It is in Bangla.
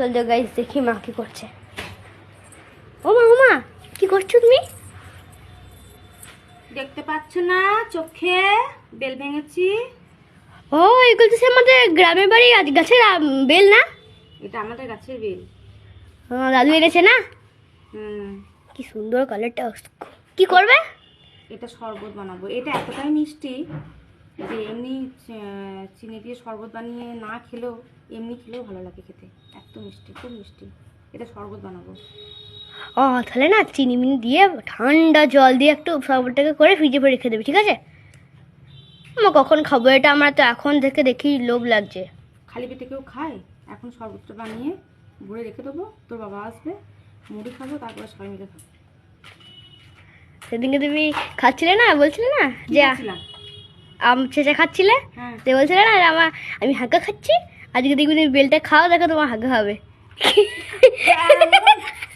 চল তো গাইস দেখি মা কি করছে। ও মা ও মা কি করছ তুমি? দেখতে পাচ্ছ না চোখে বেল ভেঙেছি। ও এগুলো তো সে আমাদের গ্রামের বাড়ি আজ গাছের বেল না? এটা আমাদের গাছের বেল। দাদু এনেছে না? হুম। কি সুন্দর কালারটা কি করবে? এটা শরবত বানাবো। এটা এতটাই মিষ্টি যে এমনি চিনি দিয়ে শরবত বানিয়ে না খেলেও এমনি খেলেও ভালো লাগে খেতে। এত মিষ্টি খুব মিষ্টি। এটা শরবত বানাবো। ও তাহলে না চিনি মিনি দিয়ে ঠান্ডা জল দিয়ে একটু শরবতটাকে করে ফ্রিজে রেখে দেবে ঠিক আছে? আমরা কখন খাব এটা আমরা তো এখন থেকে দেখি লোভ লাগছে। খালি পেটে কেউ খায়? এখন শরবতটা বানিয়ে ভরে রেখে দেবো তোর বাবা আসবে মুড়ি খাব তারপরে সবাই মিলে খাব। সেদিনকে তুমি খাচ্ছিলে না? বলছিলে না? যে? আম চেঁচা খাচ্ছিলে? হ্যাঁ। তো বলছিলে না আমার আমি হাঁকা খাচ্ছি। আজকে দেখবি তুমি বেলটা খাও দেখো তোমার হাঁকা হবে।